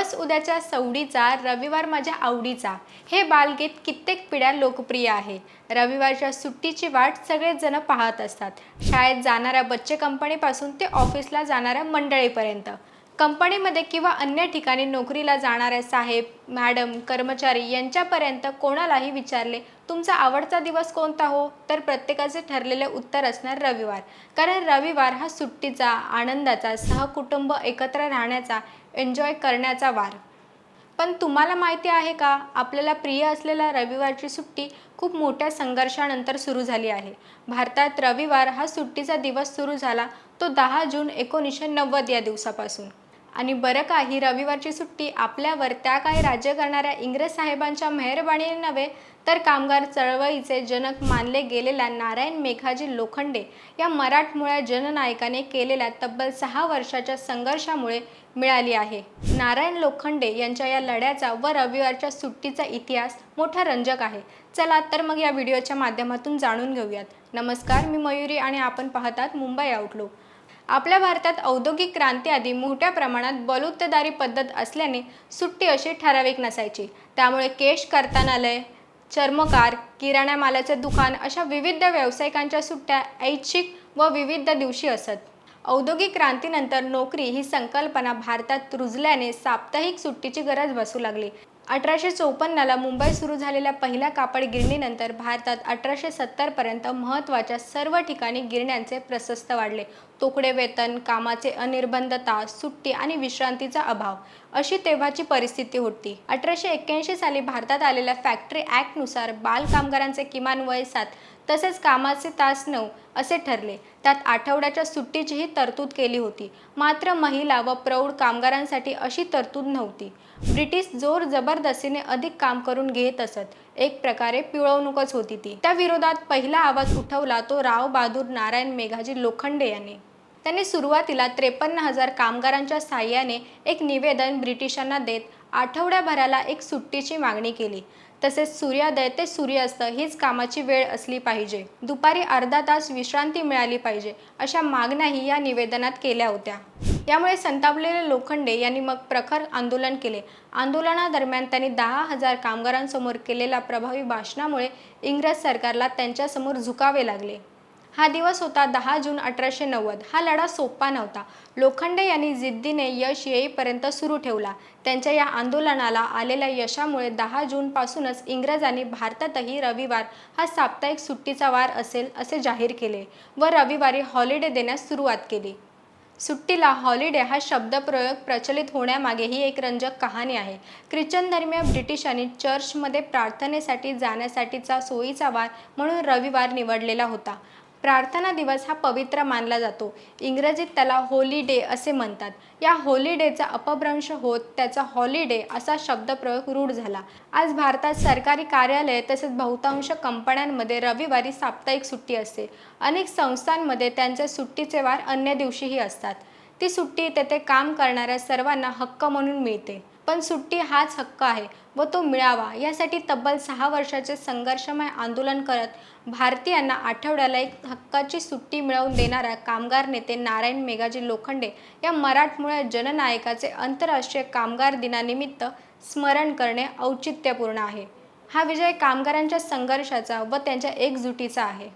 दिवस उद्याच्या सवडीचा रविवार माझ्या आवडीचा. हे बालगीत कित्येक पिढ्या लोकप्रिय आहे. रविवारच्या सुट्टीची वाट सगळेच जण पाहत असतात. शाळेत जाणाऱ्या बच्चे कंपनीपासून ते ऑफिसला जाणाऱ्या मंडळीपर्यंत. कंपनीमध्ये किंवा अन्य ठिकाणी नोकरीला जाणाऱ्या साहेब मॅडम कर्मचारी यांच्यापर्यंत कोणालाही विचारले तुमचा आवडता दिवस कोणता हो? तर प्रत्येकाचे ठरलेले उत्तर असणार रविवार. कारण रविवार हा सुट्टीचा आनंदाचा सहकुटुंब एकत्र राहण्याचा एन्जॉय करण्याचा वार. पण तुम्हाला माहिती आहे का? आपल्याला प्रिय असलेल्या रविवारची सुट्टी खूप मोठ्या संघर्षानंतर सुरू झाली आहे. भारतात रविवार हा सुट्टीचा दिवस सुरू झाला तो दहा जून एकोणीसशे नव्वद या दिवसापासून. आणि बरं का ही रविवारची सुट्टी आपल्यावर त्या काही राज्य करणाऱ्या इंग्रज साहेबांच्या मेहरबाणीने नव्हे तर कामगार चळवळीचे जनक मानले गेलेल्या नारायण मेघाजी लोखंडे या मराठमोळ्या जननायकाने केलेल्या तब्बल सहा वर्षाच्या संघर्षामुळे मिळाली आहे. नारायण लोखंडे यांच्या या लढ्याचा व रविवारच्या सुट्टीचा इतिहास मोठा रंजक आहे. चला तर मग या व्हिडिओच्या माध्यमातून जाणून घेऊयात. नमस्कार मी मयुरी आणि आपण पाहतात मुंबई आउटलुक आपल्या भारतात औद्योगिक क्रांतीआधी मोठ्या प्रमाणात बलुतेदारी पद्धत असल्याने सुट्टी अशी ठराविक नसायची. त्यामुळे केश करतानालय चर्मकार किराणा मालाचे दुकान अशा विविध व्यावसायिकांच्या सुट्ट्या ऐच्छिक व विविध दिवशी असत. औद्योगिक क्रांतीनंतर नोकरी ही संकल्पना भारतात रुजल्याने साप्ताहिक सुट्टीची गरज बसू लागली. अठराशे चौपन्नला मुंबईत सुरू झालेल्या पहिल्या कापड गिरणीनंतर भारतात अठराशे सत्तरपर्यंत महत्त्वाच्या सर्व ठिकाणी गिरण्यांचे प्रशस्त वाढले. तोकडे वेतन कामाचे अनिर्बंधता सुट्टी आणि विश्रांतीचा अभाव अशी तेव्हाची परिस्थिती होती. अठराशे एक्क्याऐंशी साली भारतात आलेल्या फॅक्टरी ॲक्टनुसार बाल कामगारांचे किमान वय सात तसेच कामाचे तास नऊ असे ठरले. त्यात आठवड्याच्या सुट्टीचीही तरतूद केली होती. मात्र महिला व प्रौढ कामगारांसाठी अशी तरतूद नव्हती. ब्रिटिश जोर जबरदस्तीने अधिक काम करून घेत असत. एक प्रकारे पिळवणूकच होती ती. त्या विरोधात पहिला आवाज उठवला तो राव बहादूर नारायण मेघाजी लोखंडे यांनी. त्यांनी सुरुवातीला त्रेपन्न हजार कामगारांच्या साह्याने एक निवेदन ब्रिटिशांना देत आठवड्याभराला एक सुट्टीची मागणी केली. तसेच सूर्योदय ते सूर्यास्त हीच कामाची वेळ असली पाहिजे. दुपारी अर्धा तास विश्रांती मिळाली पाहिजे अशा मागण्याही या निवेदनात केल्या होत्या. यामुळे संतापलेले लोखंडे यांनी मग प्रखर आंदोलन केले. आंदोलनादरम्यान त्यांनी दहा हजार कामगारांसमोर केलेल्या प्रभावी भाषणामुळे इंग्रज सरकारला त्यांच्यासमोर झुकावे लागले. हा दिवस होता दहा जून अठराशे नव्वद. हा लढा सोपा नव्हता. लोखंडे यांनी जिद्दीने यश येईपर्यंत सुरू ठेवला. त्यांच्या या आंदोलनाला आलेल्या यशामुळे दहा जूनपासूनच इंग्रजांनी भारतातही रविवार हा साप्ताहिक सुट्टीचा वार असेल असे जाहीर केले व रविवारी हॉलिडे देण्यास सुरुवात केली. सुट्टीला हॉलिडे हा शब्दप्रयोग प्रचलित होण्यामागे ही एक रंजक कहाणी आहे. ख्रिश्चन धर्मीय ब्रिटिशांनी चर्चमध्ये प्रार्थनेसाठी जाण्यासाठीचा सोयीचा वार म्हणून रविवार निवडलेला होता. प्रार्थना दिवस हा पवित्र मानला जातो. इंग्रजीत त्याला होली डे असे म्हणतात. या होलिडेचा अपभ्रंश होत त्याचा हॉलिडे असा शब्दप्रयोग रूढ झाला. आज भारतात सरकारी कार्यालये तसेच बहुतांश कंपन्यांमध्ये रविवारी साप्ताहिक सुट्टी असते. अनेक संस्थांमध्ये त्यांचे सुट्टीचे वार अन्य दिवशीही असतात. ती सुट्टी तेथे काम करणाऱ्या सर्वांना हक्क म्हणून मिळते. पण सुट्टी हाच हक्क आहे व तो मिळावा. यासाठी तब्बल सहा वर्षाचे संघर्षमय आंदोलन करत भारतीयांना आठवड्याला एक हक्काची सुट्टी मिळवून देणाऱ्या कामगार नेते नारायण मेघाजी लोखंडे या मराठमोळ्या जननायकाचे आंतरराष्ट्रीय कामगार दिनानिमित्त स्मरण करणे औचित्यपूर्ण आहे. हा विजय कामगारांच्या संघर्षाचा व त्यांच्या एकजुटीचा आहे.